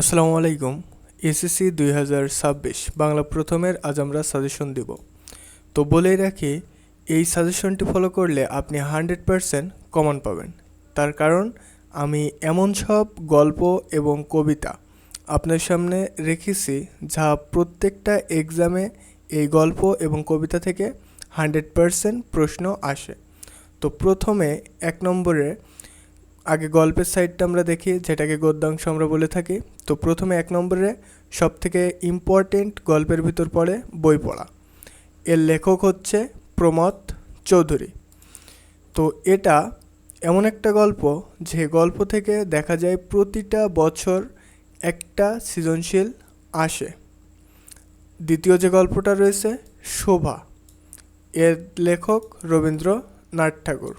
আসসালামু আলাইকুম। এসএসসি দুই হাজার ছাব্বিশ, বাংলা প্রথমের আজ আমরা সাজেশন দেব। তো বলেই রাখি, এই সাজেশনটি ফলো করলে আপনি হান্ড্রেড পারসেন্ট কমন পাবেন। তার কারণ, আমি এমন সব গল্প এবং কবিতা আপনার সামনে রেখেছি যা প্রত্যেকটা এক্সামে এই গল্প এবং কবিতা থেকে হান্ড্রেড পারসেন্ট প্রশ্ন আসে। তো প্রথমে এক নম্বরে আগে গল্পের সাইডটা আমরা দেখি, যেটাকে গদ্যাংশ আমরা বলে থাকি। তো প্রথমে এক নম্বরে সব থেকে ইম্পর্টেন্ট গল্পের ভিতর পড়ে বই পড়া। এর লেখক হচ্ছে প্রমথ চৌধুরী। তো এটা এমন একটা গল্প, যে গল্প থেকে দেখা যায় প্রতিটা বছর একটা সৃজনশীল আসে। দ্বিতীয় যে গল্পটা রয়েছে, শোভা। এর লেখক রবীন্দ্রনাথ ঠাকুর।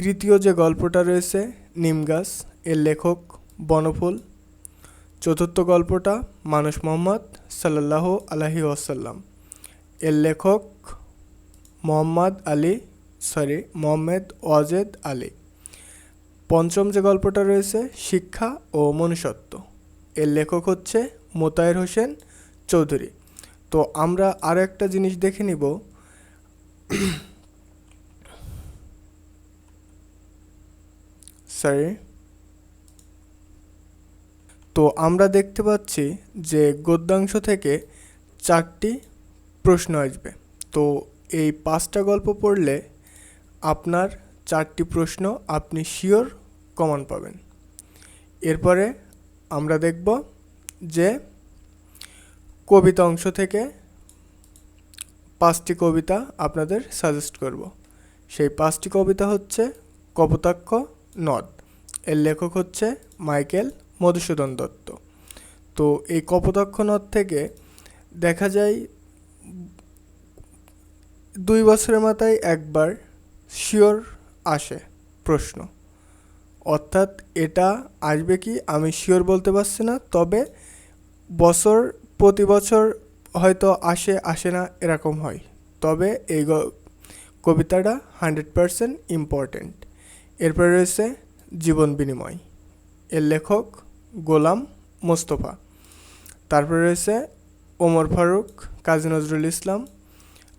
তৃতীয় যে গল্পটা রয়েছে, নিম গাছ, এর লেখক বনফুল। চতুর্থ গল্পটা মানুষ মোহাম্মদ সাল্লাহ আলাহি ওয়াসাল্লাম। এর লেখক মোহাম্মদ আলী, সরি, মোহাম্মদ ওয়াজেদ আলী। পঞ্চম যে গল্পটা রয়েছে, শিক্ষা ও মনুষ্যত্ব। এর লেখক হচ্ছে মোতায়ের হোসেন চৌধুরী। তো আমরা আরও একটা জিনিস দেখে নিব। সরি তো আমরা দেখতে পাচ্ছি যে গদ্যাংশ থেকে চারটি প্রশ্ন আসবে। তো এই পাঁচটা গল্প পড়লে আপনার চারটি প্রশ্ন আপনি শিওর কমন পাবেন। এরপরে আমরা দেখব যে কবিতা অংশ থেকে পাঁচটি কবিতা আপনাদের সাজেস্ট করব। সেই পাঁচটি কবিতা হচ্ছে কপোতাক্ষ নদ এর লেখক হচ্ছে মাইকেল মধুসূদন দত্ত। তো এই কপোতাক্ষ নদ থেকে দেখা যায় দুই বছরের মাথায় একবার শিওর আসে প্রশ্ন। অর্থাৎ এটা আসবে কি আমি শিওর বলতে পারছি না, তবে বছর প্রতি বছর হয়তো আসে আসে না এরকম হয়। তবে এই কবিতাটা হান্ড্রেড পারসেন্ট ইম্পর্ট্যান্ট এরপরে রয়েছে জীবন বিনিময়। এর লেখক গোলাম মোস্তফা। তারপরে রয়েছে ওমর ফারুক, কাজী নজরুল ইসলাম।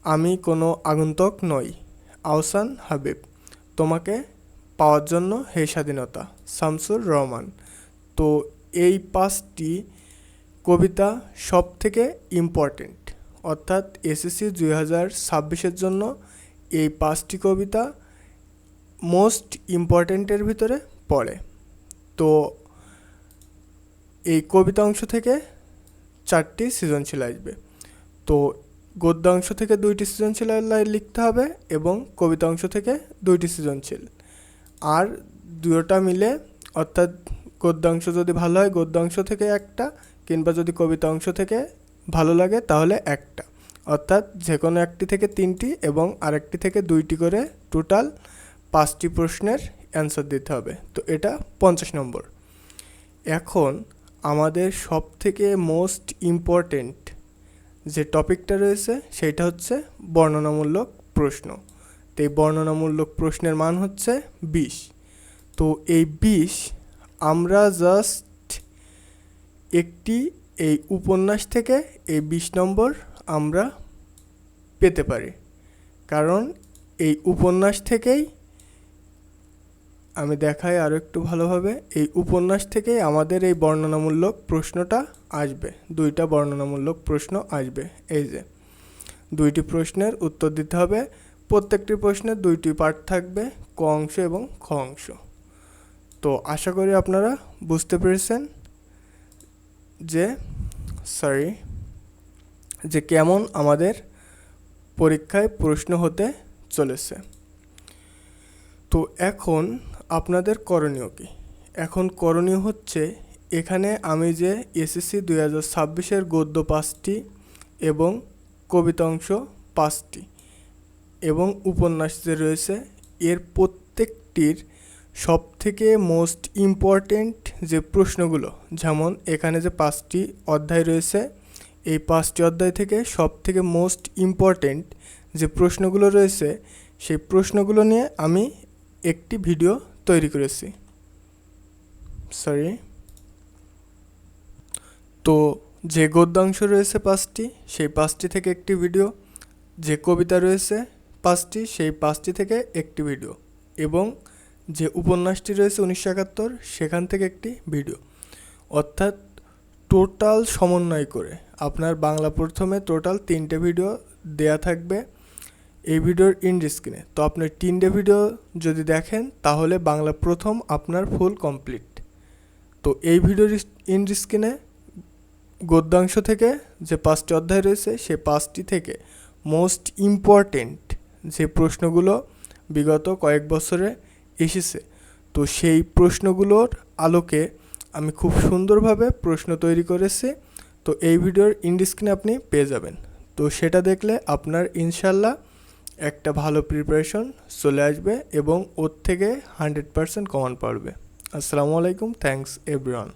আমি কোনো আগন্তক নই, আহসান হাবিব। তোমাকে পাওয়ার জন্য হে স্বাধীনতা, শামসুর রহমান। তো এই পাঁচটি কবিতা সব থেকে ইম্পর্টেন্ট অর্থাৎ এসএসসি দুই হাজার ছাব্বিশের জন্য এই পাঁচটি কবিতা মোস্ট ইম্পর্ট্যান্টের ভিতরে পড়ে। তো এই কবিতা অংশ থেকে চারটি সৃজনশীল আসবে। তো গদ্যাংশ থেকে দুইটি সৃজনশীল লিখতে হবে এবং কবিতা অংশ থেকে দুইটি সৃজনশীল। আর দুটোটা মিলে, অর্থাৎ গদ্যাংশ যদি ভালো হয় গদ্যাংশ থেকে একটা, কিংবা যদি কবিতা অংশ থেকে ভালো লাগে, তাহলে একটা। অর্থাৎ যে কোনো একটি থেকে তিনটি এবং আরেকটি থেকে দুইটি করে টোটাল পাঁচটি প্রশ্নের অ্যান্সার দিতে হবে। তো এটা পঞ্চাশ নম্বর। এখন আমাদের সব থেকে মোস্ট ইম্পর্টেন্ট যে টপিকটা রয়েছে, সেটা হচ্ছে বর্ণনামূলক প্রশ্ন। তো এই বর্ণনামূলক প্রশ্নের মান হচ্ছে বিশ। তো এই বিশ আমরা জাস্ট একটি এই উপন্যাস থেকে এই বিশ নম্বর আমরা পেতে পারি। কারণ এই উপন্যাস থেকেই আমি দেখাই আরও একটু ভালোভাবে। এই উপন্যাস থেকেই আমাদের এই বর্ণনামূলক প্রশ্নটা আসবে। দুইটা বর্ণনামূলক প্রশ্ন আসবে। এই যে, দুইটি প্রশ্নের উত্তর দিতে হবে। প্রত্যেকটি প্রশ্নের দুইটি পার্ট থাকবে, ক অংশ এবং খ অংশ। তো আশা করি আপনারা বুঝতে পেরেছেন যে সরি যে কেমন আমাদের পরীক্ষায় প্রশ্ন হতে চলেছে। তো এখন আপনাদের করণীয় কী? এখন করণীয় হচ্ছে, এখানে আমি যে এসএসসি দুই হাজার ছাব্বিশের গদ্য পাঁচটি এবং কবিতা অংশ পাঁচটি এবং উপন্যাস যে রয়েছে, এর প্রত্যেকটির সব থেকে মোস্ট ইম্পর্টেন্ট যে প্রশ্নগুলো, যেমন এখানে যে পাঁচটি অধ্যায় রয়েছে, এই পাঁচটি অধ্যায় থেকে সব থেকে মোস্ট ইম্পর্টেন্ট যে প্রশ্নগুলো রয়েছে, সেই প্রশ্নগুলো নিয়ে আমি একটি ভিডিও তৈরি করেছি। সরি তো যে গদ্যাংশ রয়েছে পাঁচটি, সেই পাঁচটি থেকে একটি ভিডিও যে কবিতা রয়েছে পাঁচটি, সেই পাঁচটি থেকে একটি ভিডিও এবং যে উপন্যাসটি রয়েছে উনিশশো একাত্তর, সেখান থেকে একটি ভিডিও অর্থাৎ টোটাল সমন্বয় করে আপনার বাংলা প্রথমে টোটাল তিনটে ভিডিও দেয়া থাকবে। এই ভিডিওর ইন্ড স্ক্রিনে তো আপনি তিনটে ভিডিও যদি দেখেন, তাহলে বাংলা প্রথম আপনার ফুল কমপ্লিট তো এই ভিডিওর ইন্ড স্ক্রিনে গদ্যাংশ থেকে যে পাঁচটি অধ্যায় রয়েছে, সে পাঁচটি থেকে মোস্ট ইম্পর্টেন্ট যে প্রশ্নগুলো বিগত কয়েক বছরে এসেছে, তো সেই প্রশ্নগুলোর আলোকে আমি খুব সুন্দরভাবে প্রশ্ন তৈরি করেছি। তো এই ভিডিওর ইন্ড স্ক্রিনে আপনি পেয়ে যাবেন। তো সেটা দেখলে আপনার ইনশাল্লাহ একটা ভালো প্রিপারেশন চলে আসবে এবং ওর থেকে হান্ড্রেড পারসেন্ট কমান পারবে। আসসালামু আলাইকুম থ্যাংকস এভরিওয়ান